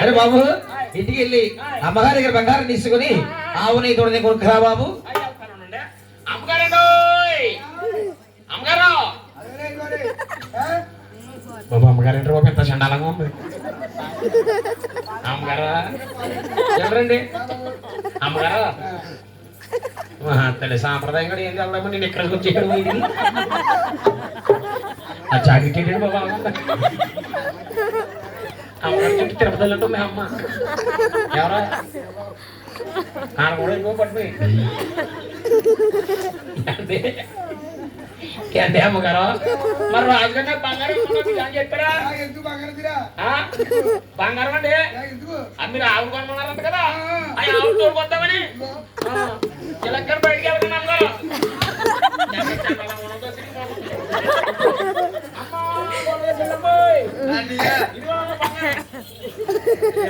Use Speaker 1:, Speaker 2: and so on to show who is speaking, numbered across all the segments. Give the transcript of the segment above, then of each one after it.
Speaker 1: అరే బాబు? ఇంటికి వెళ్ళి అమ్మగారి దగ్గర బంగారం తీసుకుని ఆవుని తోడని కొనుక్కరా బాబు.
Speaker 2: బాబు అమ్మగారు ఏంటి బాబు ఎంత చండాలంగా ఉంది. అమ్మగారు? ఎవరండి? అమ్మగారు? తల్లి సాంప్రదాయం కూడా ఏం చదవమో నేను ఎక్కడికి వచ్చేయడం ఆ ఏంటండి బాబా? అమ్మగారు చుట్టూ తిరుపతి వెళ్ళట్టుంది అమ్మ ఎవరా ఆడ కూడా ఎక్కువ పట్టుకుని అదే ఏంటి అమ్మగారు మరి రాజుగారు బంగారం కొనుక్కోండి అని చెప్పారా
Speaker 3: ఎందుకు బంగారదిరా
Speaker 2: ఆ? బంగారం అండి
Speaker 3: ఎందుకు
Speaker 2: అది మీరు ఆవులు కొనమన్నారంట కదా ఆ ఆవులు తోడుకొద్దామని చిలక్కర బయటికి వెళ్తున్నాను అమ్మగారు అమ్మా,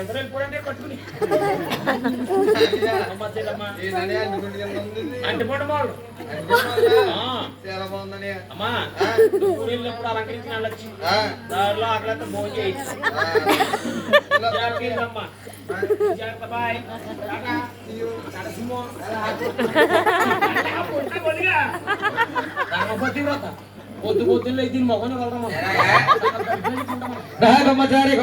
Speaker 2: ఎవరు వెళ్ళిపోరండి పట్టుకుని అమ్మ చెల్లమ్మ.
Speaker 3: ఏంటన్నయ్య అందుకుంటే ఎంత ఉంది
Speaker 2: అంటిపోండి వాళ్ళు. ఆ.
Speaker 3: చాలా బాగుందన్నయ్య
Speaker 2: అమ్మా ఊరు వెళ్ళినప్పుడు అలంకరించి వెళ్ళొచ్చు
Speaker 3: ఆ,
Speaker 2: దారిలో అట్లంతా భోజనం చేయొచ్చు
Speaker 3: ఆ. ఇలా
Speaker 2: జాగ్రత్త వెళ్ళమ్మా. జాగ్రత్త బాయ్. టాటా. నరసింహ. టాటా, పొట్ట కొద్దిగా. రామపతి వ్రత. పొద్దు పొద్దున్నే దీని మొగని
Speaker 1: రాగమచారి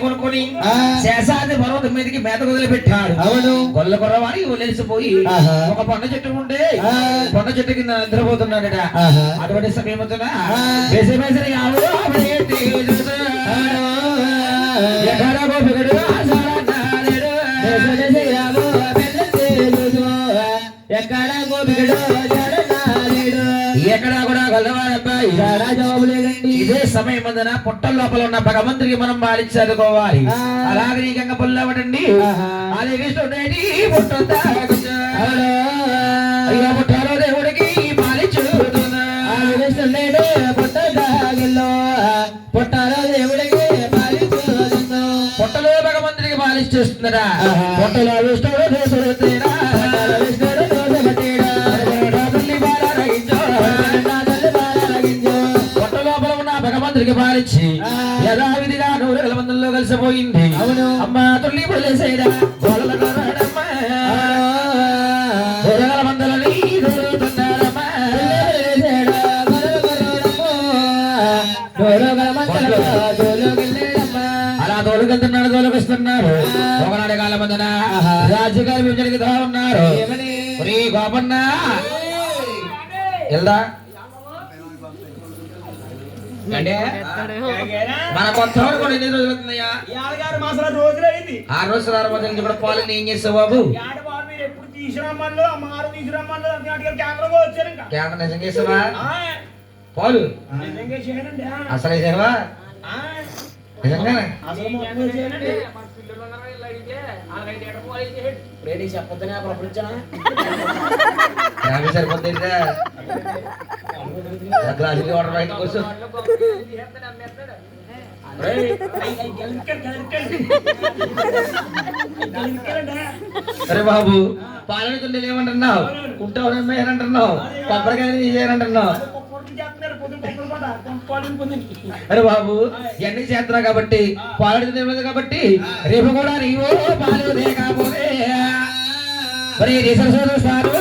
Speaker 1: కొనుక్కొని శేషాది పర్వతం మీదకి మేత వదిలిపెట్టాడు అవును. గొల్ల కొరవాడి వదిలేసిపోయి ఒక పండ చెట్టు ఉంటే పండ చెట్టు కింద నిద్రపోతున్నాడట. అటువంటి వేసే వేసిన ఎక్కడ కూడా గల్లవాడబ్బాయి జవాబు లేదండి. ఇదే సమయం మందన పుట్ట లోపల ఉన్న భగవంతుడికి మనం బాలించి చదువుకోవాలి. అలాగే నీ గంగ పుల్లవడండి అది విష్ణుడేటి పుట్ట అయ్యా పుట్టాలో దేవుడికి పుట్ట బాలరగించో పుట్ట లోపల ఉన్న భగవంతుడికి బాలించి యథావిధిగా నూరు వేల కలిసిపోయింది. అవును. అమ్మ గోడమ్మ గోడల మందలని రాజుగారి విభజనకి దా ఉన్నారు. గోపన్న. వెళ్దా అంటే మన కొత్త కూడా ఎన్ని రోజులు అవుతున్నాయా
Speaker 2: ఏడగారు మాసాల రోజులైంది
Speaker 1: ఆ రోజు తర్వాత నుంచి కూడా పాలని ఏం చేస్తావు బాబు? కేంద్ర చేసావా? పాలు.
Speaker 2: నిజంగా చేయనండి ఆ.
Speaker 1: అసలు చేసావా?
Speaker 2: ఆ,
Speaker 1: నిజంగా
Speaker 2: అసలు మామూలుగా చేయనండి రేడి చెప్పొద్దని ప్రపంచనా
Speaker 1: సరిపోతుందా గ్లాసులు
Speaker 2: గెలికాడు, గెలికాడు. గెలికాడండి.
Speaker 1: సరే బాబు పాలని తుండలు ఏమంటున్నావు కుంటావు ఏమంటున్నావు కొబ్బరికాయ చేయాలంటున్నావు అరే బాబు ఇవన్నీ చేస్తున్నావు కాబట్టి పాలడి తినలేదు కాబట్టి రేపు కూడా నీవు పాలు లేకపోతే మరి రిసర్వ్ సారు